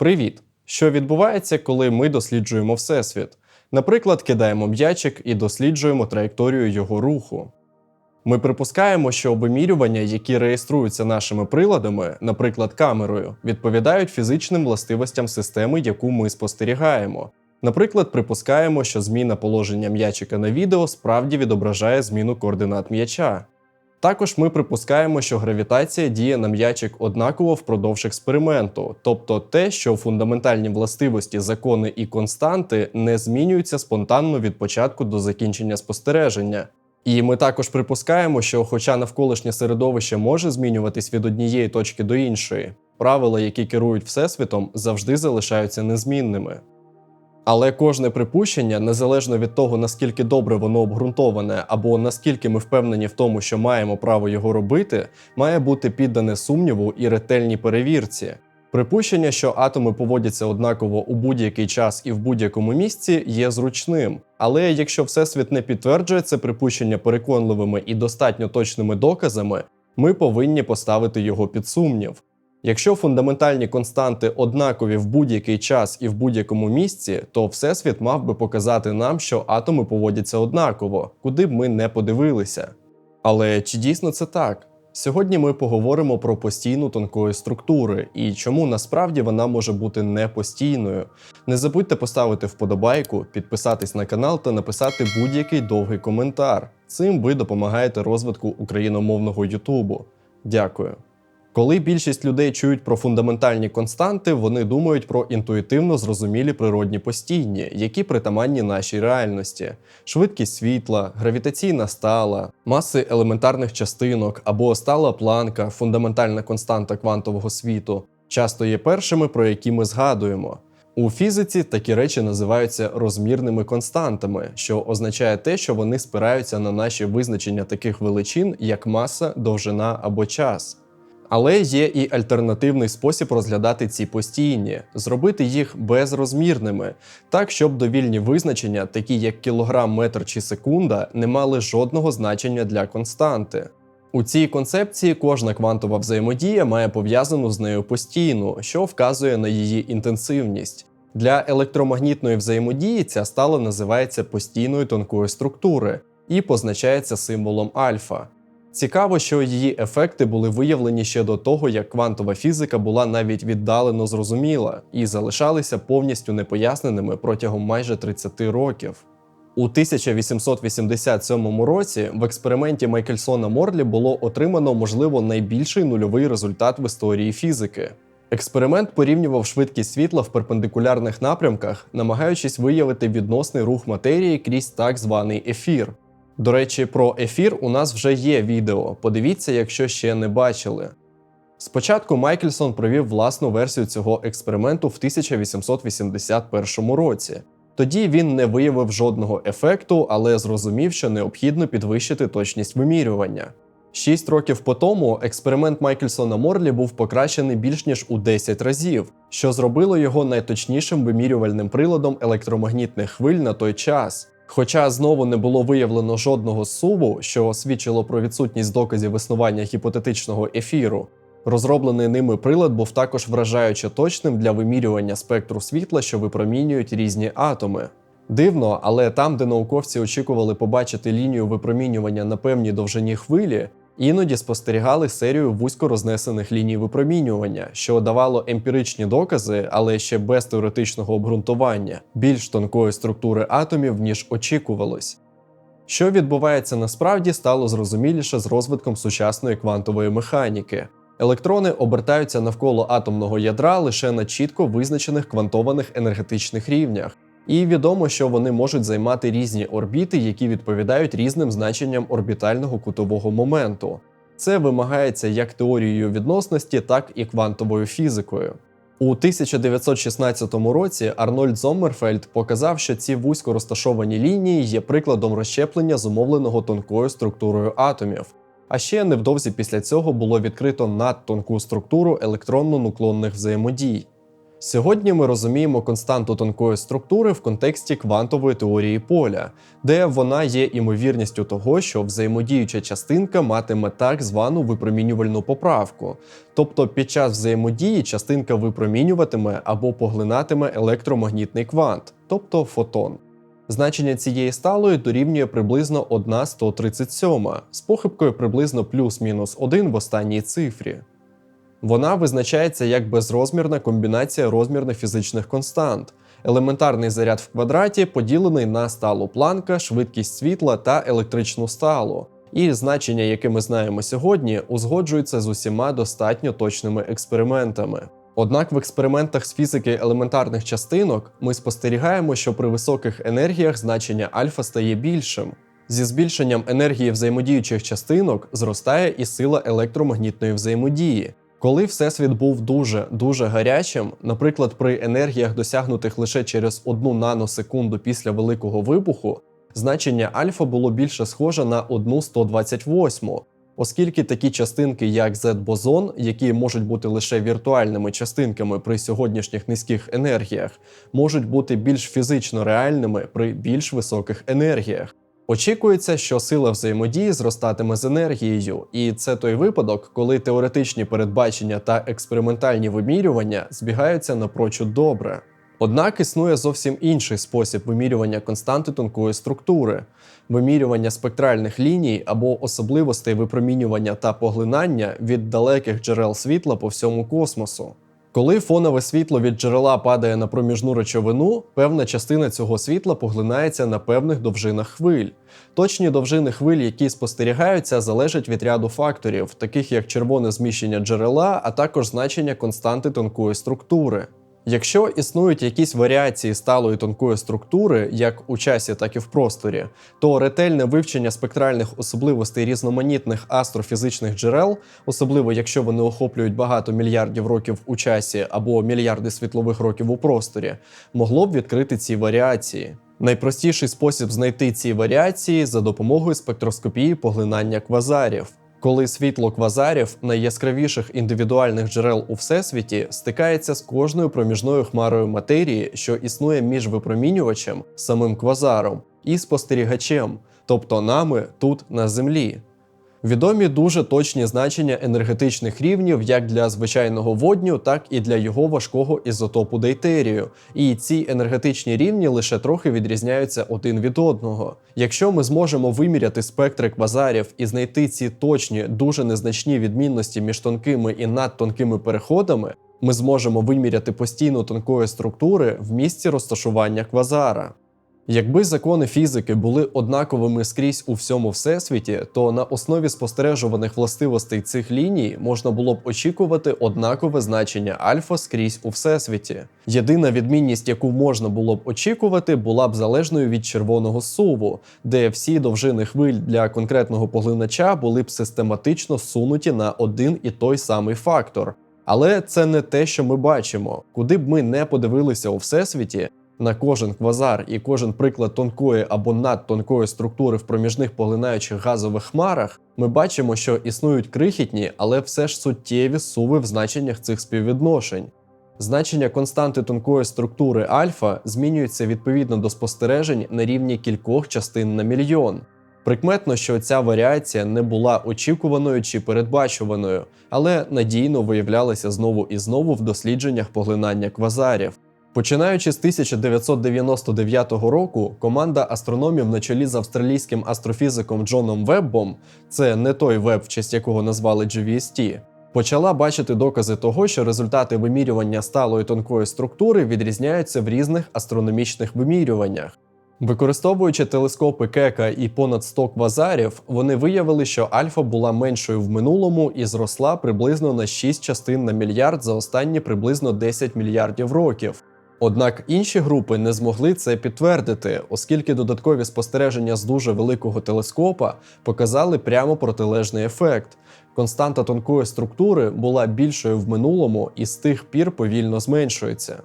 Привіт! Що відбувається, коли ми досліджуємо Всесвіт? Наприклад, кидаємо м'ячик і досліджуємо траєкторію його руху. Ми припускаємо, що вимірювання, які реєструються нашими приладами, наприклад, камерою, відповідають фізичним властивостям системи, яку ми спостерігаємо. Наприклад, припускаємо, що зміна положення м'ячика на відео справді відображає зміну координат м'яча. Також ми припускаємо, що гравітація діє на м'ячик однаково впродовж експерименту, тобто те, що фундаментальні властивості, закони і константи не змінюються спонтанно від початку до закінчення спостереження. І ми також припускаємо, що, хоча навколишнє середовище може змінюватись від однієї точки до іншої, правила, які керують всесвітом, завжди залишаються незмінними. Але кожне припущення, незалежно від того, наскільки добре воно обґрунтоване, або наскільки ми впевнені в тому, що маємо право його робити, має бути піддане сумніву і ретельній перевірці. Припущення, що атоми поводяться однаково у будь-який час і в будь-якому місці, є зручним. Але якщо всесвіт не підтверджує це припущення переконливими і достатньо точними доказами, ми повинні поставити його під сумнів. Якщо фундаментальні константи однакові в будь-який час і в будь-якому місці, то Всесвіт мав би показати нам, що атоми поводяться однаково, куди б ми не подивилися. Але чи дійсно це так? Сьогодні ми поговоримо про постійну тонкої структури і чому насправді вона може бути непостійною. Не забудьте поставити вподобайку, підписатись на канал та написати будь-який довгий коментар. Цим ви допомагаєте розвитку україномовного Ютубу. Дякую. Коли більшість людей чують про фундаментальні константи, вони думають про інтуїтивно зрозумілі природні постійні, які притаманні нашій реальності: швидкість світла, гравітаційна стала, маси елементарних частинок або стала планка, фундаментальна константа квантового світу, часто є першими, про які ми згадуємо. У фізиці такі речі називаються розмірними константами, що означає те, що вони спираються на наші визначення таких величин, як маса, довжина або час. Але є і альтернативний спосіб розглядати ці постійні, зробити їх безрозмірними, так щоб довільні визначення, такі як кілограм, метр чи секунда, не мали жодного значення для константи. У цій концепції кожна квантова взаємодія має пов'язану з нею постійну, що вказує на її інтенсивність. Для електромагнітної взаємодії ця стала називається постійною тонкої структури і позначається символом альфа. Цікаво, що її ефекти були виявлені ще до того, як квантова фізика була навіть віддалено зрозуміла і залишалися повністю непоясненими протягом майже 30 років. У 1887 році в експерименті Майкельсона Морлі було отримано, можливо, найбільший нульовий результат в історії фізики. Експеримент порівнював швидкість світла в перпендикулярних напрямках, намагаючись виявити відносний рух матерії крізь так званий ефір. До речі, про ефір у нас вже є відео. Подивіться, якщо ще не бачили. Спочатку Майкельсон провів власну версію цього експерименту в 1881 році. Тоді він не виявив жодного ефекту, але зрозумів, що необхідно підвищити точність вимірювання. Шість років по тому експеримент Майкельсона Морлі був покращений більш ніж у 10 разів, що зробило його найточнішим вимірювальним приладом електромагнітних хвиль на той час. Хоча знову не було виявлено жодного суву, що свідчило про відсутність доказів існування гіпотетичного ефіру, розроблений ними прилад був також вражаюче точним для вимірювання спектру світла, що випромінюють різні атоми. Дивно, але там, де науковці очікували побачити лінію випромінювання на певній довжині хвилі, іноді спостерігали серію вузько рознесених ліній випромінювання, що давало емпіричні докази, але ще без теоретичного обґрунтування, більш тонкої структури атомів, ніж очікувалось. Що відбувається насправді, стало зрозуміліше з розвитком сучасної квантової механіки. Електрони обертаються навколо атомного ядра лише на чітко визначених квантованих енергетичних рівнях, і відомо, що вони можуть займати різні орбіти, які відповідають різним значенням орбітального кутового моменту. Це вимагається як теорією відносності, так і квантовою фізикою. У 1916 році Арнольд Зоммерфельд показав, що ці вузько розташовані лінії є прикладом розщеплення зумовленого тонкою структурою атомів. А ще невдовзі після цього було відкрито надтонку структуру електронно-нуклонних взаємодій. Сьогодні ми розуміємо константу тонкої структури в контексті квантової теорії поля, де вона є імовірністю того, що взаємодіюча частинка матиме так звану випромінювальну поправку. Тобто під час взаємодії частинка випромінюватиме або поглинатиме електромагнітний квант, тобто фотон. Значення цієї сталої дорівнює приблизно 1,137 з похибкою приблизно плюс-мінус 1 в останній цифрі. Вона визначається як безрозмірна комбінація розмірних фізичних констант. Елементарний заряд в квадраті поділений на сталу планка, швидкість світла та електричну сталу. І значення, яке ми знаємо сьогодні, узгоджуються з усіма достатньо точними експериментами. Однак в експериментах з фізики елементарних частинок ми спостерігаємо, що при високих енергіях значення альфа стає більшим. Зі збільшенням енергії взаємодіючих частинок зростає і сила електромагнітної взаємодії. Коли всесвіт був дуже дуже гарячим, наприклад, при енергіях, досягнутих лише через одну наносекунду після великого вибуху, значення альфа було більше схоже на 1,128, оскільки такі частинки, як Z-бозон, які можуть бути лише віртуальними частинками при сьогоднішніх низьких енергіях, можуть бути більш фізично реальними при більш високих енергіях. Очікується, що сила взаємодії зростатиме з енергією, і це той випадок, коли теоретичні передбачення та експериментальні вимірювання збігаються напрочуд добре. Однак існує зовсім інший спосіб вимірювання константи тонкої структури, вимірювання спектральних ліній або особливостей випромінювання та поглинання від далеких джерел світла по всьому космосу. Коли фонове світло від джерела падає на проміжну речовину, певна частина цього світла поглинається на певних довжинах хвиль. Точні довжини хвиль, які спостерігаються, залежать від ряду факторів, таких як червоне зміщення джерела, а також значення константи тонкої структури. Якщо існують якісь варіації сталої тонкої структури, як у часі, так і в просторі, то ретельне вивчення спектральних особливостей різноманітних астрофізичних джерел, особливо якщо вони охоплюють багато мільярдів років у часі або мільярди світлових років у просторі, могло б відкрити ці варіації. Найпростіший спосіб знайти ці варіації за допомогою спектроскопії поглинання квазарів. Коли світло квазарів найяскравіших індивідуальних джерел у всесвіті стикається з кожною проміжною хмарою матерії, що існує між випромінювачем, самим квазаром, і спостерігачем, тобто нами тут на землі. Відомі дуже точні значення енергетичних рівнів як для звичайного водню, так і для його важкого ізотопу дейтерію. І ці енергетичні рівні лише трохи відрізняються один від одного. Якщо ми зможемо виміряти спектри квазарів і знайти ці точні, дуже незначні відмінності між тонкими і надтонкими переходами, ми зможемо виміряти постійну тонкої структури в місці розташування квазара. Якби закони фізики були однаковими скрізь у всьому всесвіті, то на основі спостережуваних властивостей цих ліній можна було б очікувати однакове значення альфа скрізь у всесвіті. Єдина відмінність, яку можна було б очікувати, була б залежною від червоного суву, де всі довжини хвиль для конкретного поглинача були б систематично сунуті на один і той самий фактор. Але це не те, що ми бачимо. Куди б ми не подивилися у всесвіті, на кожен квазар і кожен приклад тонкої або надтонкої структури в проміжних поглинаючих газових хмарах, ми бачимо, що існують крихітні, але все ж суттєві суви в значеннях цих співвідношень. Значення константи тонкої структури альфа змінюється відповідно до спостережень на рівні кількох частин на мільйон. Прикметно, що ця варіація не була очікуваною чи передбачуваною, але надійно виявлялася знову і знову в дослідженнях поглинання квазарів. Починаючи з 1999 року, команда астрономів на чолі з австралійським астрофізиком Джоном Веббом, це не той веб, в честь якого назвали GVST, почала бачити докази того, що результати вимірювання сталої тонкої структури відрізняються в різних астрономічних вимірюваннях. Використовуючи телескопи Кека і понад 100 квазарів, вони виявили, що альфа була меншою в минулому і зросла приблизно на 6 частин на мільярд за останні приблизно 10 мільярдів років. Однак інші групи не змогли це підтвердити, оскільки додаткові спостереження з дуже великого телескопа показали прямо протилежний ефект. Константа тонкої структури була більшою в минулому і з тих пір повільно зменшується.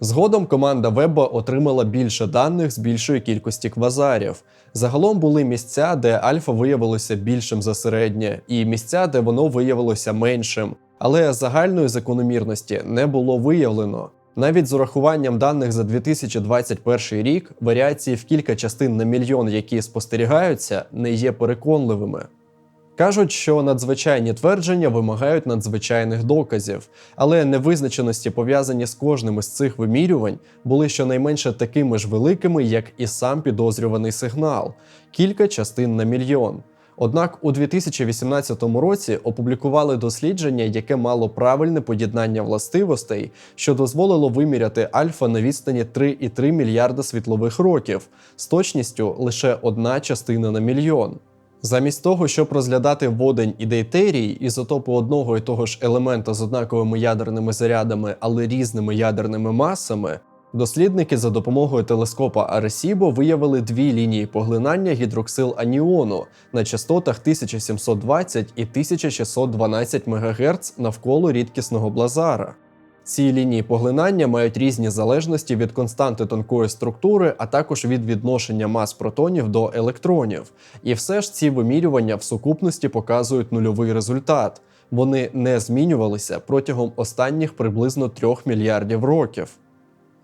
Згодом команда Веба отримала більше даних з більшої кількості квазарів. Загалом були місця, де альфа виявилося більшим за середнє, і місця, де воно виявилося меншим, але загальної закономірності не було виявлено. Навіть з урахуванням даних за 2021 рік варіації в кілька частин на мільйон, які спостерігаються, не є переконливими. Кажуть, що надзвичайні твердження вимагають надзвичайних доказів, але невизначеності, пов'язані з кожним із цих вимірювань, були щонайменше такими ж великими, як і сам підозрюваний сигнал кілька частин на мільйон. Однак у 2018 році опублікували дослідження, яке мало правильне поєднання властивостей, що дозволило виміряти альфа на відстані 3,3 мільярда світлових років з точністю лише одна частина на мільйон. Замість того, щоб розглядати водень і дейтерій, ізотопи одного і того ж елемента з однаковими ядерними зарядами, але різними ядерними масами, дослідники за допомогою телескопа Аресібо виявили дві лінії поглинання гідроксил аніону на частотах 1720 і 1612 МГц навколо рідкісного блазара. Ці лінії поглинання мають різні залежності від константи тонкої структури, а також від відношення мас протонів до електронів. І все ж ці вимірювання в сукупності показують нульовий результат. Вони не змінювалися протягом останніх приблизно 3 мільярдів років.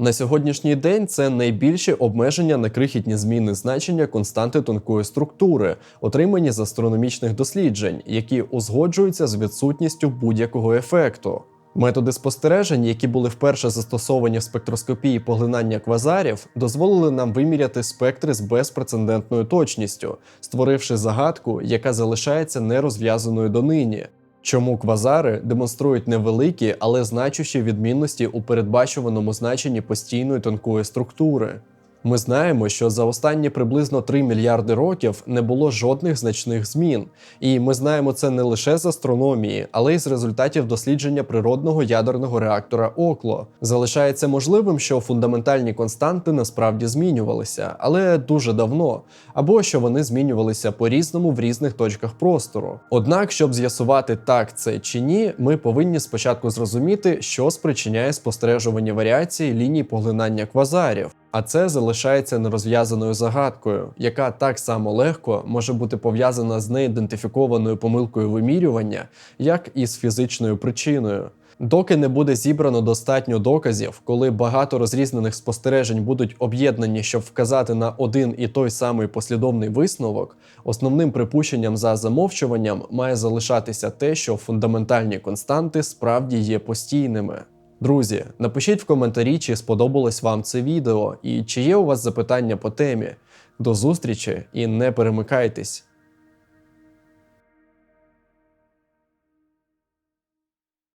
На сьогоднішній день це найбільші обмеження на крихітні зміни значення константи тонкої структури, отримані з астрономічних досліджень, які узгоджуються з відсутністю будь-якого ефекту. Методи спостережень, які були вперше застосовані в спектроскопії поглинання квазарів, дозволили нам виміряти спектри з безпрецедентною точністю, створивши загадку, яка залишається нерозв'язаною донині. Чому квазари демонструють невеликі, але значущі відмінності у передбачуваному значенні постійної тонкої структури? Ми знаємо, що за останні приблизно 3 мільярди років не було жодних значних змін, і ми знаємо це не лише з астрономії, але й з результатів дослідження природного ядерного реактора Окло. Залишається можливим, що фундаментальні константи насправді змінювалися, але дуже давно, або що вони змінювалися по-різному в різних точках простору. Однак, щоб з'ясувати так це чи ні, ми повинні спочатку зрозуміти, що спричиняє спостережувані варіації ліній поглинання квазарів. А це залишається нерозв'язаною загадкою, яка так само легко може бути пов'язана з неідентифікованою помилкою вимірювання, як і з фізичною причиною. Доки не буде зібрано достатньо доказів, коли багато розрізнених спостережень будуть об'єднані, щоб вказати на один і той самий послідовний висновок, основним припущенням за замовчуванням має залишатися те, що фундаментальні константи справді є постійними. Друзі, напишіть в коментарі, чи сподобалось вам це відео і чи є у вас запитання по темі. До зустрічі і не перемикайтесь!